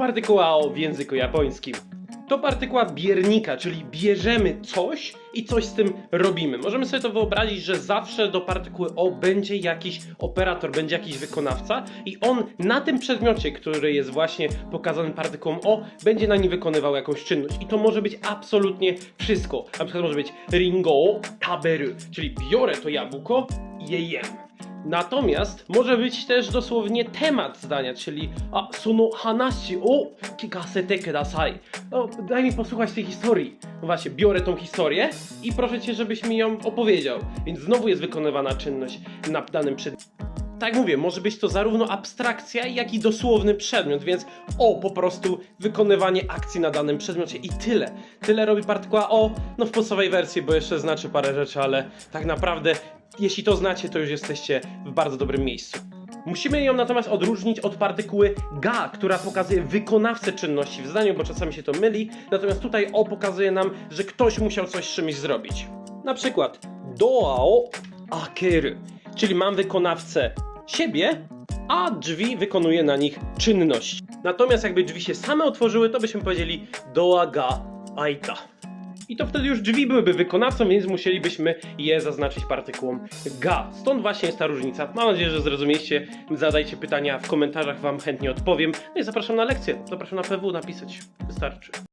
partykuła o w języku japońskim. To partykuła biernika, czyli bierzemy coś i coś z tym robimy. Możemy sobie to wyobrazić, że zawsze do partykuły o będzie jakiś operator, będzie jakiś wykonawca i on na tym przedmiocie, który jest właśnie pokazany partykułą o, będzie na nim wykonywał jakąś czynność. I to może być absolutnie wszystko. Na przykład może być ringo taberu, czyli biorę to jabłko i je jem. Natomiast może być też dosłownie temat zdania, czyli a sono hanashi o kikasete kudasai. No, daj mi posłuchać tej historii. No właśnie, biorę tą historię i proszę cię, żebyś mi ją opowiedział. Więc znowu jest wykonywana czynność na danym przedmiocie. Tak mówię, może być to zarówno abstrakcja, jak i dosłowny przedmiot, więc o, po prostu wykonywanie akcji na danym przedmiocie i tyle. Tyle robi partykuła o, no w podstawowej wersji, bo jeszcze znaczy parę rzeczy, ale tak naprawdę, jeśli to znacie, to już jesteście w bardzo dobrym miejscu. Musimy ją natomiast odróżnić od partykuły ga, która pokazuje wykonawcę czynności w zdaniu, bo czasami się to myli. Natomiast tutaj o pokazuje nam, że ktoś musiał coś z czymś zrobić. Na przykład doa o akeru, czyli mam wykonawcę siebie, a drzwi wykonuje na nich czynność. Natomiast jakby drzwi się same otworzyły, to byśmy powiedzieli doa ga aita. I to wtedy już drzwi byłyby wykonawcą, więc musielibyśmy je zaznaczyć partykułą ga. Stąd właśnie jest ta różnica. Mam nadzieję, że zrozumieliście. Zadajcie pytania w komentarzach, wam chętnie odpowiem. No i zapraszam na lekcję. Zapraszam na PW napisać. Wystarczy.